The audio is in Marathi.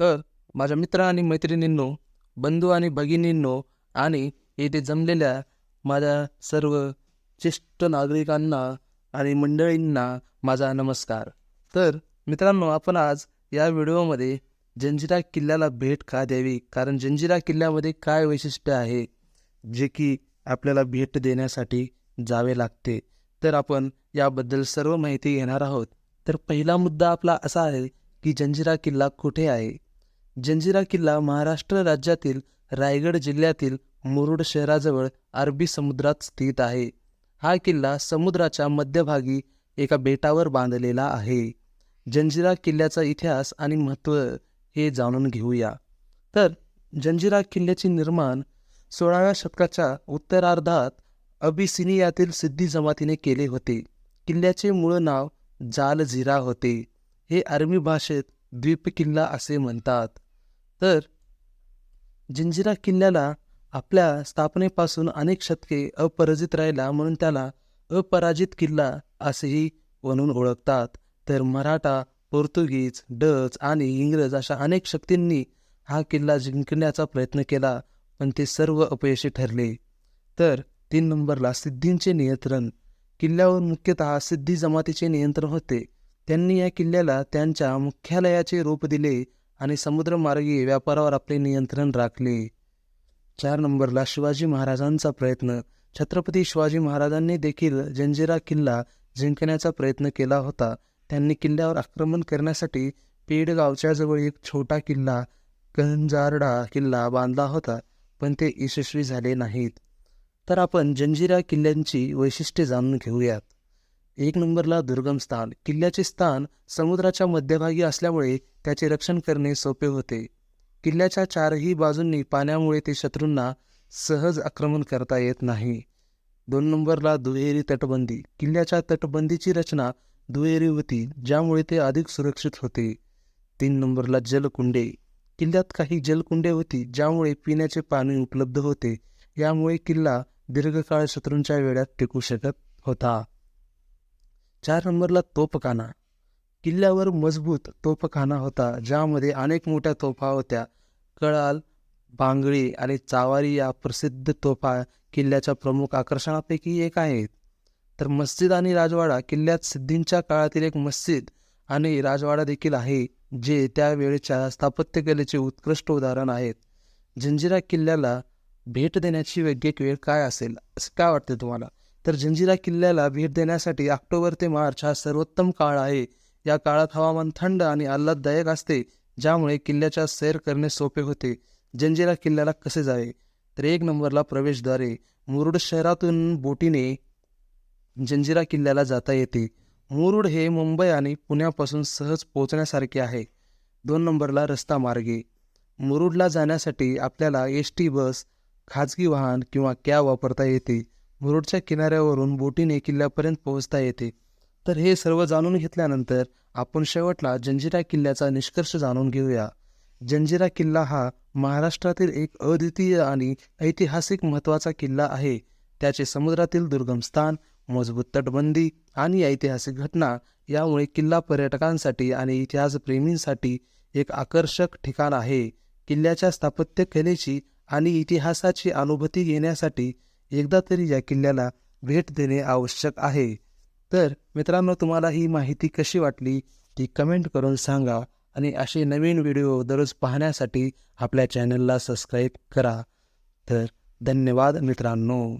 तर माझ्या मित्र आणि मैत्रिणींनो बंधू आणि भगिनींनो आणि येथे जमलेल्या माझ्या सर्व ज्येष्ठ नागरिकांना आणि मंडळींना माझा नमस्कार. तर मित्रांनो आपण आज या व्हिडिओमध्ये जंजिरा किल्ल्याला भेट का द्यावी? कारण जंजिरा किल्ल्यामध्ये काय वैशिष्ट्य आहे जे की आपल्याला भेट देण्यासाठी जावे लागते? तर आपण याबद्दल सर्व माहिती घेणार आहोत. तर पहिला मुद्दा आपला असा आहे की जंजिरा किल्ला कुठे आहे? जंजिरा किल्ला महाराष्ट्र राज्यातील रायगड जिल्ह्यातील मुरुड शहराजवळ अरबी समुद्रात स्थित आहे. हा किल्ला समुद्राच्या मध्यभागी एका बेटावर बांधलेला आहे. जंजिरा किल्ल्याचा इतिहास आणि महत्त्व हे जाणून घेऊया. तर जंजिरा किल्ल्याचे निर्माण सोळाव्या शतकाच्या उत्तरार्धात अबिसिनियातील सिद्धी जमातीने केले होते. किल्ल्याचे मूळ नाव जालझिरा होते. हे अरबी भाषेत द्वीप किल्ला असे म्हणतात. तर जंजिरा किल्ल्याला आपल्या स्थापनेपासून अनेक शतके अपराजित राहिला म्हणून त्याला अपराजित किल्ला असेही म्हणून ओळखतात. तर मराठा पोर्तुगीज डच आणि इंग्रज अशा अनेक शक्तींनी हा किल्ला जिंकण्याचा प्रयत्न केला पण ते सर्व अपयशी ठरले. तर तीन नंबरला सिद्धींचे नियंत्रण. किल्ल्यावर मुख्यतः सिद्धी जमातीचे नियंत्रण होते. त्यांनी या किल्ल्याला त्यांच्या मुख्यालयाचे रूप दिले आणि समुद्रमार्गी व्यापारावर आपले नियंत्रण राखले. चार नंबरला शिवाजी महाराजांचा प्रयत्न. छत्रपती शिवाजी महाराजांनी देखील जंजिरा किल्ला जिंकण्याचा प्रयत्न केला होता. त्यांनी किल्ल्यावर आक्रमण करण्यासाठी पेडगावच्या जवळ एक छोटा किल्ला कंजारडा किल्ला बांधला होता पण ते यशस्वी झाले नाहीत. तर आपण जंजिरा किल्ल्यांची वैशिष्ट्ये जाणून घेऊयात. एक नंबरला दुर्गम स्थान. किल्ल्याचे स्थान समुद्राच्या मध्यभागी असल्यामुळे त्याचे रक्षण करणे सोपे होते. किल्ल्याच्या चारही बाजूंनी पाण्यामुळे ते शत्रूंना सहज आक्रमण करता येत नाही. दोन नंबरला दुहेरी तटबंदी. किल्ल्याच्या तटबंदीची रचना दुहेरी होती ज्यामुळे ते अधिक सुरक्षित होते. तीन नंबरला जलकुंडे. किल्ल्यात काही जलकुंडे होती ज्यामुळे पिण्याचे पाणी उपलब्ध होते. यामुळे किल्ला दीर्घकाळ शत्रूंच्या वेळात टिकू शकत होता. चार नंबरला तोफखाना. किल्ल्यावर मजबूत तोफखाना होता ज्यामध्ये अनेक मोठ्या तोफा होत्या. कळाल बांगडी आणि चावारी या प्रसिद्ध तोफा किल्ल्याच्या प्रमुख आकर्षणापैकी एक आहेत. तर मस्जिद आणि राजवाडा किल्ल्यात सिद्धींच्या काळातील एक मस्जिद आणि राजवाडा देखील आहे जे त्यावेळेच्या स्थापत्यकलेचे उत्कृष्ट उदाहरण आहेत. जंजिरा किल्ल्याला भेट देण्याची वैज्ञिक वेळ काय असेल असं काय वाटते तुम्हाला? तर जंजिरा किल्ल्याला भेट देण्यासाठी ऑक्टोबर ते मार्च हा सर्वोत्तम काळ आहे. या काळात हवामान थंड आणि आल्हाददायक असते ज्यामुळे किल्ल्याच्या सैर करणे सोपे होते. जंजिरा किल्ल्याला कसे जावे? तर एक नंबरला प्रवेशद्वारे मुरुड शहरातून बोटीने जंजिरा किल्ल्याला जाता येते. मुरुड हे मुंबई आणि पुण्यापासून सहज पोहोचण्यासारखे आहे. दोन नंबरला रस्ता मार्गे. मुरुडला जाण्यासाठी आपल्याला एस टी बस खाजगी वाहन किंवा कॅब वापरता येते. मुरुडच्या किनाऱ्यावरून बोटीने किल्ल्यापर्यंत पोहोचता येते. तर हे सर्व जाणून घेतल्यानंतर आपण शेवटला जंजिरा किल्ल्याचा निष्कर्ष जाणून घेऊया. जंजिरा किल्ला हा महाराष्ट्रातील एक अद्वितीय आणि ऐतिहासिक महत्त्वाचा किल्ला आहे. त्याचे समुद्रातील दुर्गम स्थान मजबूत तटबंदी आणि ऐतिहासिक घटना यामुळे किल्ला पर्यटकांसाठी आणि इतिहासप्रेमींसाठी एक आकर्षक ठिकाण आहे. किल्ल्याच्या स्थापत्यकलेची आणि इतिहासाची अनुभूती घेण्यासाठी एकदा तरी या किल्ल्याला भेट देणे आवश्यक आहे. तर मित्रांनो तुम्हाला ही माहिती कशी वाटली ती कमेंट करून सांगा आणि असे नवीन व्हिडिओ दररोज पाहण्यासाठी आपल्या चॅनलला सबस्क्राईब करा. तर धन्यवाद मित्रांनो.